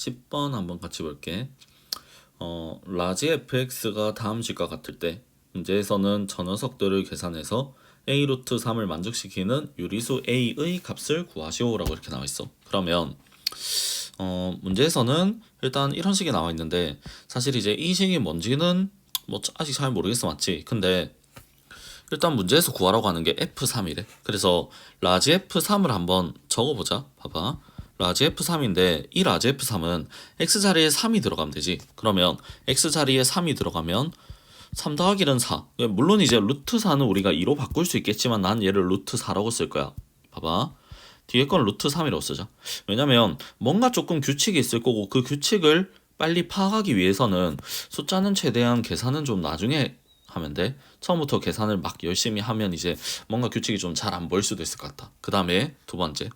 10번 한번 같이 볼게. 어, 라지 fx가 다음 식과 같을 때 문제에서는 저 녀석들을 계산해서 a 루트 3을 만족시키는 유리수 a의 값을 구하시오라고 이렇게 나와 있어. 그러면 어, 문제에서는 일단 이런 식이 나와 있는데 사실 이제 이 식이 뭔지는 뭐 아직 잘 모르겠어 맞지? 근데 일단 문제에서 구하라고 하는 게 F3이래. 그래서 라지 F3을 한번 적어보자. 봐봐. 라지 F3인데 이 라지 F3은 X 자리에 3이 들어가면 되지. 그러면 X 자리에 3이 들어가면 3 더하기 1은 4. 물론 이제 루트 4는 우리가 2로 바꿀 수 있겠지만 난 얘를 루트 4라고 쓸 거야. 봐봐. 뒤에 건 루트 3이라고 쓰자. 왜냐면 뭔가 조금 규칙이 있을 거고 그 규칙을 빨리 파악하기 위해서는 숫자는 최대한 계산은 좀 나중에 하면 돼. 처음부터 계산을 막 열심히 하면 이제 뭔가 규칙이 좀 잘 안 보일 수도 있을 것 같다. 그 다음에 두 번째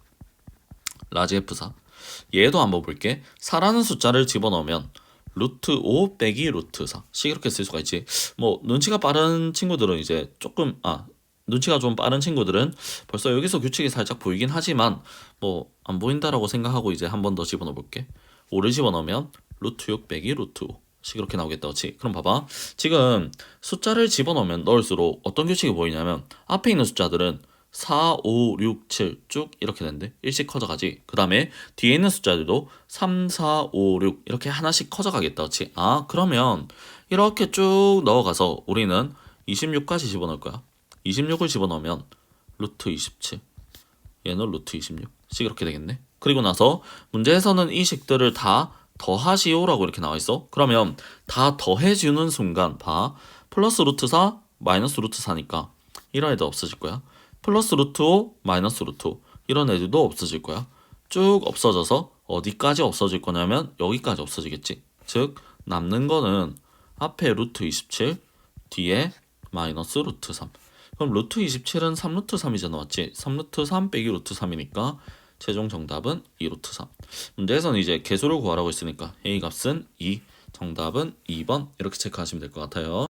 라지 F4 얘도 한번 볼게. 4라는 숫자를 집어넣으면 루트 5 빼기 루트 4씩 이렇게 쓸 수가 있지. 뭐 눈치가 빠른 친구들은 이제 조금 아 눈치가 좀 빠른 친구들은 벌써 여기서 규칙이 살짝 보이긴 하지만 뭐 안 보인다라고 생각하고 이제 한 번 더 집어넣어 볼게. 5를 집어넣으면 루트 6 빼기 루트 5식 이렇게 나오겠다 그치? 그럼 봐봐 지금 숫자를 집어넣으면 넣을수록 어떤 규칙이 보이냐면 앞에 있는 숫자들은 4, 5, 6, 7 쭉 이렇게 되는데 일씩 커져가지 그 다음에 뒤에 있는 숫자들도 3, 4, 5, 6 이렇게 하나씩 커져가겠다 그치? 아 그러면 이렇게 쭉 넣어가서 우리는 26까지 집어넣을 거야 26을 집어넣으면 루트 27 얘는 루트 26씩 이렇게 되겠네 그리고 나서 문제에서는 이 식들을 다 더하시오라고 이렇게 나와 있어. 그러면 다 더해주는 순간 봐. 플러스 루트 4 마이너스 루트 4니까 이런 애들 없어질 거야. 플러스 루트 5 마이너스 루트 5 이런 애들도 없어질 거야. 쭉 없어져서 어디까지 없어질 거냐면 여기까지 없어지겠지. 즉 남는 거는 앞에 루트 27 뒤에 마이너스 루트 3 그럼 루트 27은 3루트 3이잖아 맞지? 3루트 3 빼기 루트 3이니까 최종 정답은 2루트 3 문제에서는 이제 개수를 구하라고 했으니까 A 값은 2 정답은 2번 이렇게 체크하시면 될 것 같아요